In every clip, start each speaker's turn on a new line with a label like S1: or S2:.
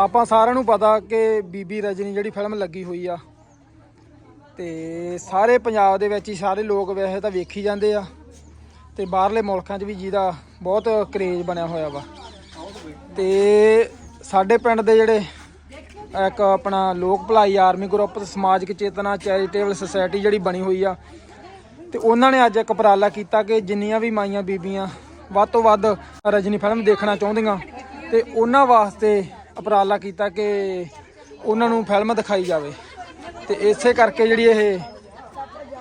S1: ਆਪਾਂ ਸਾਰਿਆਂ ਨੂੰ ਪਤਾ ਕਿ ਬੀਬੀ ਰਜਨੀ ਜਿਹੜੀ ਫਿਲਮ ਲੱਗੀ ਹੋਈ ਆ, ਤੇ ਸਾਰੇ ਪੰਜਾਬ ਦੇ ਵਿੱਚ ਹੀ ਸਾਰੇ ਲੋਕ ਵੈਸੇ ਤਾਂ ਵੇਖੀ ਜਾਂਦੇ ਆ, ਤੇ ਬਾਹਰਲੇ ਮੁਲਕਾਂ 'ਚ ਵੀ ਜਿਹਦਾ ਬਹੁਤ ਕਰੇਜ਼ ਬਣਿਆ ਹੋਇਆ ਵਾ। ਤੇ ਸਾਡੇ ਪਿੰਡ ਦੇ ਜਿਹੜੇ ਇੱਕ ਆਪਣਾ ਲੋਕ ਭਲਾਈ ਆਰਮੀ ਗਰੁੱਪ ਤੇ ਸਮਾਜਿਕ ਚੇਤਨਾ ਚੈਰੀਟੇਬਲ ਸੁਸਾਇਟੀ ਜਿਹੜੀ ਬਣੀ ਹੋਈ ਆ, ਤੇ ਉਹਨਾਂ ਨੇ ਅੱਜ ਇੱਕ ਉਪਰਾਲਾ ਕੀਤਾ ਕਿ ਜਿੰਨੀਆਂ ਵੀ ਮਾਈਆਂ ਬੀਬੀਆਂ ਵੱਧ ਤੋਂ ਵੱਧ ਰਜਨੀ ਫਿਲਮ ਦੇਖਣਾ ਚਾਹੁੰਦੀਆਂ, ਤੇ ਉਹਨਾਂ ਵਾਸਤੇ ਉਪਰਾਲਾ ਕੀਤਾ ਕਿ ਉਹਨਾਂ ਨੂੰ ਫਿਲਮ ਦਿਖਾਈ ਜਾਵੇ। ਤੇ ਇਸੇ ਕਰਕੇ ਜਿਹੜੀ ਇਹ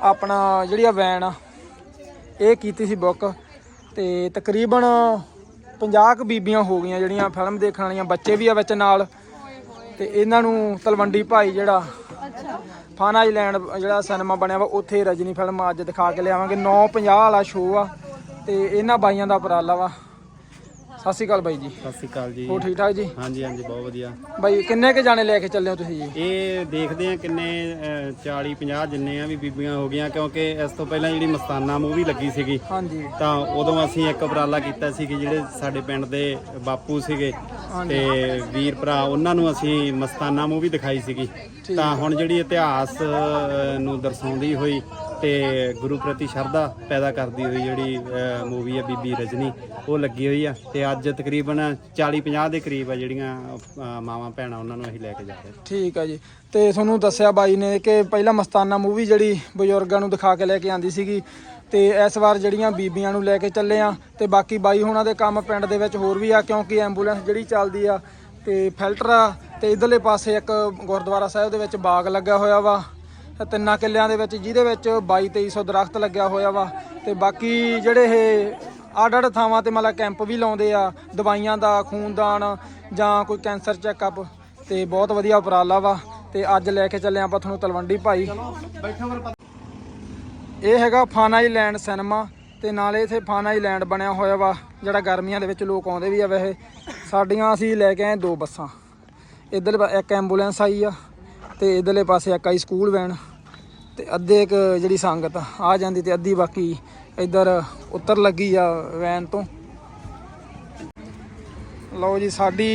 S1: ਆਪਣਾ ਜਿਹੜੀ ਆ ਵੈਨ ਆ, ਇਹ ਕੀਤੀ ਸੀ ਬੁੱਕ। ਤੇ ਤਕਰੀਬਨ 50 ਕੁ ਬੀਬੀਆਂ ਹੋ ਗਈਆਂ ਜਿਹੜੀਆਂ ਫਿਲਮ ਦੇਖਣ ਵਾਲੀਆਂ, ਬੱਚੇ ਵੀ ਆ ਵਿੱਚ ਨਾਲ। ਤੇ ਇਹਨਾਂ ਨੂੰ ਤਲਵੰਡੀ ਭਾਈ ਜਿਹੜਾ ਫਨ ਆਈਲੈਂਡ ਜਿਹੜਾ ਸਿਨੇਮਾ ਬਣਿਆ ਵਾ, ਉੱਥੇ ਰਜਨੀ ਫਿਲਮ ਅੱਜ ਦਿਖਾ ਕੇ ਲਿਆਵਾਂਗੇ। 9:50 ਵਾਲਾ ਸ਼ੋਅ ਆ ਤੇ ਇਹਨਾਂ ਬਾਈਆਂ ਦਾ ਉਪਰਾਲਾ ਵਾ। ਸਤਿ ਸ਼੍ਰੀ ਅਕਾਲ ਬਾਈ ਜੀ।
S2: ਸਤਿ ਸ਼੍ਰੀ ਅਕਾਲ ਜੀ।
S1: ਹੋ ਠੀਕ ਠਾਕ ਜੀ?
S2: ਹਾਂਜੀ ਹਾਂਜੀ ਬਹੁਤ ਵਧੀਆ।
S1: ਬਾਈ ਕਿੰਨੇ ਕੇ ਜਾਣੇ ਲੈ ਕੇ ਚੱਲੇ ਹੋ ਤੁਸੀਂ ਜੀ?
S2: ਇਹ ਦੇਖਦੇ ਆ ਕਿੰਨੇ 40 50 ਜਿੰਨੇ ਆ ਵੀ ਬੀਬੀਆਂ ਹੋ ਗਈਆਂ ਕਿਉਂਕਿ ਇਸ ਤੋਂ ਪਹਿਲਾਂ ਜਿਹੜੀ ਮਸਤਾਨਾ ਮੂਵੀ ਲੱਗੀ ਸੀਗੀ
S1: ਹਾਂਜੀ।
S2: ਤਾਂ ਉਦੋਂ ਅਸੀਂ ਇੱਕ ਉਪਰਾਲਾ ਕੀਤਾ ਸੀ ਕਿ ਜਿਹੜੇ ਸਾਡੇ ਪਿੰਡ ਦੇ ਬਾਪੂ ਸੀਗੇ ਤੇ ਵੀਰ ਭਰਾ ਉਹਨਾਂ ਨੂੰ ਅਸੀਂ ਮਸਤਾਨਾ ਮੂਵੀ ਦਿਖਾਈ ਸੀਗੀ। ਤਾਂ ਹੁਣ ਜਿਹੜੀ ਇਤਿਹਾਸ ਨੂੰ ਦਰਸਾਉਂਦੀ ਹੋਈ ਤੇ ਗੁਰੂ ਪ੍ਰਤੀ ਸ਼ਰਧਾ ਪੈਦਾ ਕਰਦੀ ਹੋਈ ਜਿਹੜੀ ਮੂਵੀ ਹੈ ਬੀਬੀ ਰਜਨੀ, ਉਹ ਲੱਗੀ ਹੋਈ ਆ ਤੇ ਅੱਜ ਤਕਰੀਬਨ 40 50 ਦੇ ਕਰੀਬ ਆ ਜਿਹੜੀਆਂ ਮਾਵਾਂ ਭੈਣਾਂ ਉਹਨਾਂ ਨੂੰ ਅਸੀਂ ਲੈ ਕੇ ਜਾ ਰਹੇ
S1: ਠੀਕ ਆ ਜੀ। ਤੇ ਤੁਹਾਨੂੰ ਦੱਸਿਆ ਬਾਈ ਨੇ ਕਿ ਪਹਿਲਾਂ ਮਸਤਾਨਾ ਮੂਵੀ ਜਿਹੜੀ ਬਜ਼ੁਰਗਾਂ ਨੂੰ ਦਿਖਾ ਕੇ ਲੈ ਕੇ ਆਂਦੀ ਸੀਗੀ ਤੇ ਇਸ ਵਾਰ ਜਿਹੜੀਆਂ ਬੀਬੀਆਂ ਨੂੰ ਲੈ ਕੇ ਚੱਲੇ ਆ ਤੇ ਬਾਕੀ ਬਾਈ ਹੋਣਾ ਦੇ ਕੰਮ ਪਿੰਡ ਦੇ ਵਿੱਚ ਹੋਰ ਵੀ ਆ ਕਿਉਂਕਿ ਐਂਬੂਲੈਂਸ ਜਿਹੜੀ ਚੱਲਦੀ ਆ ਤੇ ਫਿਲਟਰ ਆ ਤੇ ਇਧਰਲੇ ਪਾਸੇ ਇੱਕ ਗੁਰਦੁਆਰਾ ਸਾਹਿਬ ਦੇ ਵਿੱਚ ਬਾਗ ਲੱਗਾ ਹੋਇਆ ਵਾ। ਤਿੰਨਾਂ ਕਿੱਲਿਆਂ ਦੇ ਵਿੱਚ, ਜਿਹਦੇ ਵਿੱਚ 22 2300 ਦਰਖਤ ਲੱਗਿਆ ਹੋਇਆ ਵਾ ਤੇ ਬਾਕੀ ਜਿਹੜੇ ਇਹ ਅੱਡ ਅੱਡ ਥਾਵਾਂ ਤੇ ਮਤਲਬ ਕੈਂਪ ਵੀ ਲਾਉਂਦੇ ਆ, ਦਵਾਈਆਂ ਦਾ ਖੂਨਦਾਨ ਜਾਂ ਕੋਈ ਕੈਂਸਰ ਚੈੱਕਅਪ ਤੇ ਬਹੁਤ ਵਧੀਆ ਉਪਰਾਲਾ ਵਾ ਤੇ ਅੱਜ ਲੈ ਕੇ ਚੱਲੇ ਆਪਾਂ ਤੁਹਾਨੂੰ ਤਲਵੰਡੀ ਭਾਈ। ਇਹ ਹੈਗਾ ਫਾਨਾ ਲੈਂਡ ਸਿਨੇਮਾ ਤੇ ਨਾਲੇ ਇਥੇ ਫਾਨਾ ਲੈਂਡ ਬਣਿਆ ਹੋਇਆ ਵਾ, ਜਿਹੜਾ ਗਰਮੀਆਂ ਦੇ ਵਿੱਚ ਲੋਕ ਆਉਂਦੇ ਵੀ ਆ ਵੈਸੇ। ਸਾਡੀਆਂ ਅਸੀਂ ਲੈ ਕੇ ਆਏ ਦੋ ਬੱਸਾਂ। ਇੱਧਰ ਇੱਕ ਐਂਬੂਲੈਂਸ ਆਈ ਆ ਤੇ ਇਧਰਲੇ ਪਾਸੇ ਇੱਕ ਆਈ ਸਕੂਲ ਵੈਨ ਤੇ ਅੱਧੇ ਇੱਕ ਜਿਹੜੀ ਸੰਗਤ ਆ ਜਾਂਦੀ ਤੇ ਅੱਧੀ ਬਾਕੀ ਇੱਧਰ ਉੱਤਰ ਲੱਗੀ ਆ ਵੈਨ ਤੋਂ। ਲਓ ਜੀ ਸਾਡੀ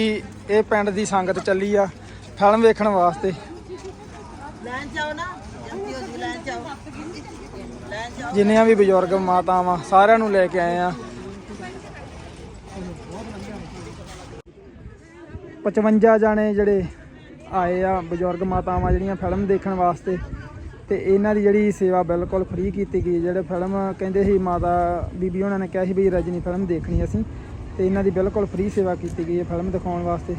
S1: ਇਹ ਪਿੰਡ ਦੀ ਸੰਗਤ ਚੱਲੀ ਆ ਫਿਲਮ ਵੇਖਣ ਵਾਸਤੇ।
S3: ਲੈਣ ਜਾਓ ਨਾ ਜਲਦੀ ਹੋ ਜੀ ਲੈਣ ਜਾਓ। ਲੈਣ ਜਾਓ।
S1: ਜਿੰਨੀਆਂ ਵੀ ਬਜ਼ੁਰਗ ਮਾਤਾਵਾਂ ਸਾਰਿਆਂ ਨੂੰ ਲੈ ਕੇ ਆਏ ਆ। 55 ਜਾਣੇ ਜਿਹੜੇ ਆਏ ਆ ਬਜ਼ੁਰਗ ਮਾਤਾਵਾਂ ਜਿਹੜੀਆਂ ਫਿਲਮ ਦੇਖਣ ਵਾਸਤੇ। ਤੇ ਇਹਨਾਂ ਦੀ ਜਿਹੜੀ ਸੇਵਾ ਬਿਲਕੁਲ ਫ੍ਰੀ ਕੀਤੀ ਗਈ ਜਿਹੜੇ ਫਿਲਮ ਕਹਿੰਦੇ ਸੀ ਮਾਤਾ ਬੀਬੀ ਉਹਨਾਂ ਨੇ ਕਿਹਾ ਸੀ ਵੀ ਰਜਨੀ ਫਿਲਮ ਦੇਖਣੀ ਅਸੀਂ। ਤੇ ਇਹਨਾਂ ਦੀ ਬਿਲਕੁਲ ਫ੍ਰੀ ਸੇਵਾ ਕੀਤੀ ਗਈ ਹੈ ਫਿਲਮ ਦਿਖਾਉਣ ਵਾਸਤੇ।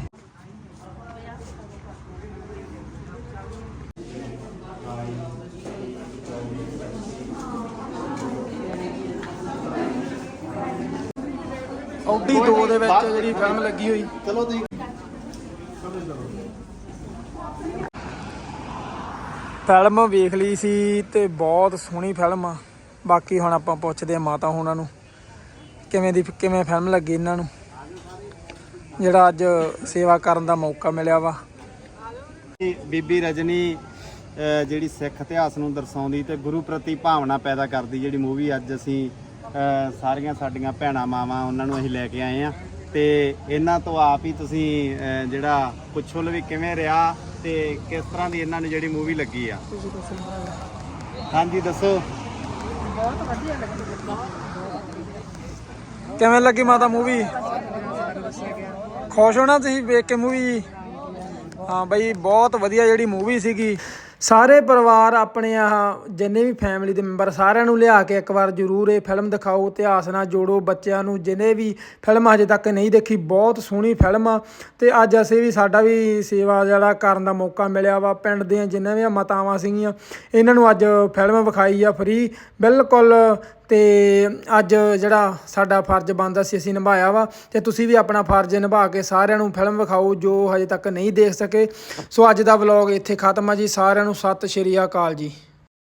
S1: ਔਡੀ 2 ਦੇ ਵਿੱਚ ਜਿਹੜੀ ਫਿਲਮ ਲੱਗੀ ਹੋਈ।
S4: ਚਲੋ ਤੁਸੀਂ
S1: ਫਿਲਮ ਵੇਖ ਲਈ ਸੀ ਤੇ ਬਹੁਤ ਸੋਹਣੀ ਫਿਲਮ ਆ। ਬਾਕੀ ਹੁਣ ਆਪਾਂ ਪੁੱਛਦੇ ਆ ਮਾਤਾ ਹੋਣਾ ਨੂੰ, ਕਿਵੇਂ ਦੀ, ਕਿਵੇਂ ਫਿਲਮ ਲੱਗੀ ਇਹਨਾਂ ਨੂੰ? ਜਿਹੜਾ ਅੱਜ ਸੇਵਾ ਕਰਨ ਦਾ ਮੌਕਾ ਮਿਲਿਆ ਵਾ।
S2: ਬੀਬੀ ਰਜਨੀ ਜਿਹੜੀ ਸਿੱਖ ਇਤਿਹਾਸ ਨੂੰ ਦਰਸਾਉਂਦੀ ਤੇ ਗੁਰੂ ਪ੍ਰਤੀ ਭਾਵਨਾ ਪੈਦਾ ਕਰਦੀ ਜਿਹੜੀ ਮੂਵੀ ਅੱਜ ਅਸੀਂ ਸਾਰੀਆਂ ਸਾਡੀਆਂ ਭੈਣਾਂ ਮਾਵਾਂ ਉਹਨਾਂ ਨੂੰ ਅਸੀਂ ਲੈ ਕੇ ਆਏ ਆ ਤੇ ਇਹਨਾਂ ਤੋਂ ਆਪ ਹੀ ਤੁਸੀਂ ਜਿਹੜਾ ਪੁੱਛੋ ਲਵੀ ਕਿਵੇਂ ਰਿਹਾ? ਤੇ ਕਿਸ ਤਰ੍ਹਾਂ ਦੀ ਇਹਨਾਂ ਨੂੰ ਜਿਹੜੀ ਮੂਵੀ ਲੱਗੀ ਆ? ਹਾਂਜੀ ਦੱਸੋ।
S1: ਕਿਵੇਂ ਲੱਗੀ ਮਾਤਾ ਮੂਵੀ ਖੁਸ਼ ਹੋਣਾ ਤੁਸੀਂ ਵੇਖ ਕੇ ਮੂਵੀ ਹਾਂ ਬਈ ਬਹੁਤ ਵਧੀਆ ਜਿਹੜੀ ਮੂਵੀ ਸੀਗੀ। ਸਾਰੇ ਪਰਿਵਾਰ ਆਪਣੇ ਆਹ ਜਿੰਨੇ ਵੀ ਫੈਮਿਲੀ ਦੇ ਮੈਂਬਰ ਸਾਰਿਆਂ ਨੂੰ ਲਿਆ ਕੇ ਇੱਕ ਵਾਰ ਜ਼ਰੂਰ ਇਹ ਫਿਲਮ ਦਿਖਾਓ, ਇਤਿਹਾਸ ਨਾਲ ਜੋੜੋ, ਬੱਚਿਆਂ ਨੂੰ ਜਿਹਨੇ ਵੀ ਫਿਲਮ ਹਜੇ ਤੱਕ ਨਹੀਂ ਦੇਖੀ, ਬਹੁਤ ਸੋਹਣੀ ਫਿਲਮ ਆ। ਤੇ ਅੱਜ ਅਸੀਂ ਵੀ ਸਾਡਾ ਵੀ ਸੇਵਾ ਜਿਹੜਾ ਕਰਨ ਦਾ ਮੌਕਾ ਮਿਲਿਆ ਵਾ, ਪਿੰਡ ਦੀਆਂ ਜਿੰਨੇ ਵੀ ਮਾਤਾਵਾਂ ਸੀਗੀਆਂ, ਇਹਨਾਂ ਨੂੰ ਅੱਜ ਫਿਲਮ ਵਿਖਾਈ ਆ ਫ੍ਰੀ ਬਿਲਕੁਲ ਤੇ ਅੱਜ ਜਿਹੜਾ ਸਾਡਾ ਫਰਜ਼ ਬਣਦਾ ਸੀ, ਅਸੀਂ ਨਿਭਾਇਆ ਵਾ ਤੇ ਤੁਸੀਂ ਵੀ ਆਪਣਾ ਫਰਜ਼ ਨਿਭਾ ਕੇ ਸਾਰਿਆਂ ਨੂੰ ਫਿਲਮ ਵਿਖਾਓ ਜੋ ਹਜੇ ਤੱਕ ਨਹੀਂ ਦੇਖ ਸਕੇ। ਸੋ ਅੱਜ ਦਾ ਵਲੌਗ ਇੱਥੇ ਖਤਮ ਆ ਜੀ। ਸਾਰਿਆਂ ਨੂੰ ਸਤਿ ਸ਼੍ਰੀ ਅਕਾਲ ਜੀ।